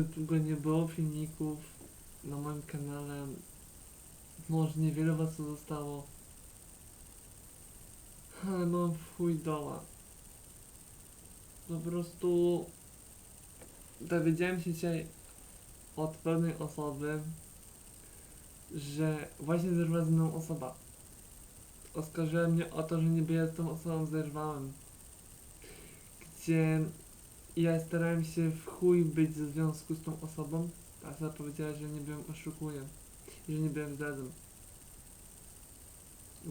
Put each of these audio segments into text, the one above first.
długo nie było filmików na moim kanale. Może niewiele was tu zostało. Ale w chuj doła. Po prostu dowiedziałem się dzisiaj od pewnej osoby, że właśnie zerwała ze mną osoba. Oskarżyła mnie o to, że niby ja z tą osobą zerwałem. Gdzie ja starałem się w chuj być w związku z tą osobą, a osoba powiedziała, że nie byłem oszukuję i że nie byłem zdradzą.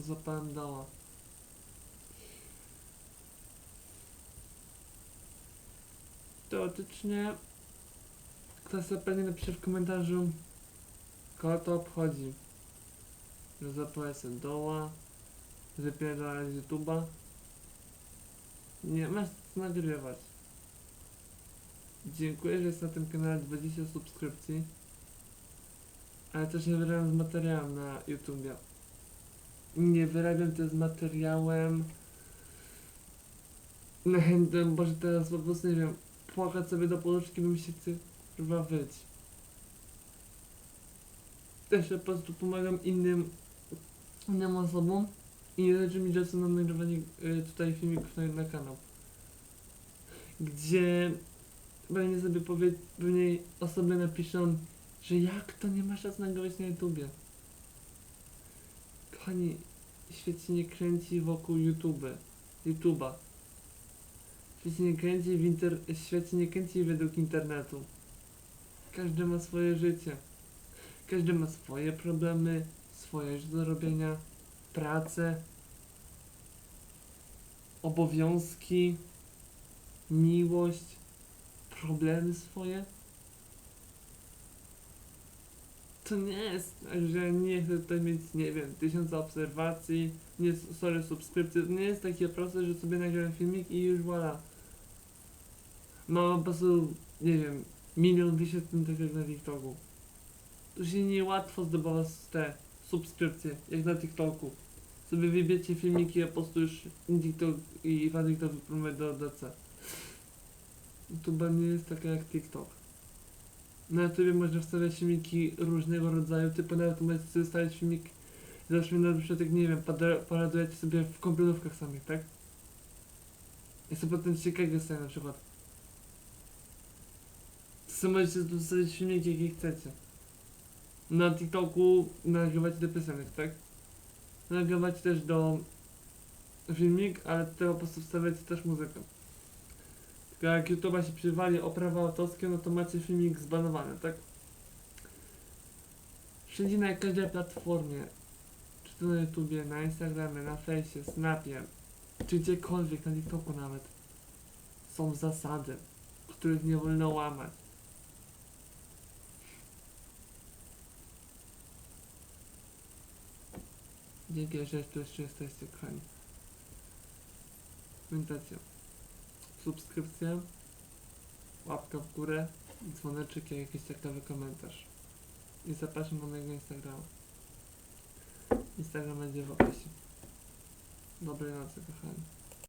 Złapałem dała. Teoretycznie ktoś pewnie napisze w komentarzu kogo to obchodzi. Że zapłacę sobie doła, wypierdalać YouTube'a. Nie masz nagrywać. Dziękuję, że jest na tym kanale 20 subskrypcji. Ale też nie wyrabiam z materiałem na YouTubie. Nie wyrabiam też z materiałem chętę, boże teraz po prostu nie wiem, płakać sobie do poduszki, bym się chce chyba wyć. Też po prostu pomagam innym, innym osobom i nie zależy mi czasu na nagrywanie y, tutaj filmików na, na kanał. Gdzie pewnie sobie powie, pewnie osoby napiszą, że jak to nie masz czasu nagrywać na YouTubie. Kochani, świat się nie kręci wokół YouTube, YouTube'a. Świat się nie kręci w inter... Świat się nie kręci według internetu. Każdy ma swoje życie. Każdy ma swoje problemy, swoje do robienia, pracę, obowiązki, miłość, problemy swoje. To nie jest tak, że nie chcę tutaj mieć, nie wiem, tysiąc obserwacji, nie, sorry, subskrypcji. To nie jest takie proste, że sobie nagrałem filmik i już voilà. Mam po prostu, nie wiem, milion wyświetleń tak jak na TikToku. To się niełatwo zdobywa te subskrypcje, jak na TikToku. Sobie wybiecie filmiki, a po prostu już TikTok i fan TikTok do DC. YouTube nie jest taka jak TikTok. Na YouTube można wstawiać filmiki różnego rodzaju, typu nawet możecie sobie wstawiać filmik, załóżmy na przykład, nie wiem, paradujecie sobie w kąpielówkach samych, tak? I sobie potem ciekawe sobie na przykład. Co możecie tu wstawiać filmiki, jakie chcecie. Na TikToku nagrywać do piosenek, tak? Nagrywać też do filmik, ale tego po prostu wstawiać też muzykę. Tylko jak YouTube'a się przywali o prawa autorskie, no to macie filmik zbanowany, tak? Wszędzie na każdej platformie, czy to na YouTubie, na Instagramie, na Fejsie, Snapie, czy gdziekolwiek, na TikToku nawet, są zasady, których nie wolno łamać. Dzięki, że jeszcze jesteście, kochani. Pamiętajcie, subskrypcja, łapka w górę, dzwoneczek i jakiś ciekawy komentarz. I zapraszam na mojego Instagrama. Instagram będzie w opisie. Dobrej nocy, kochani.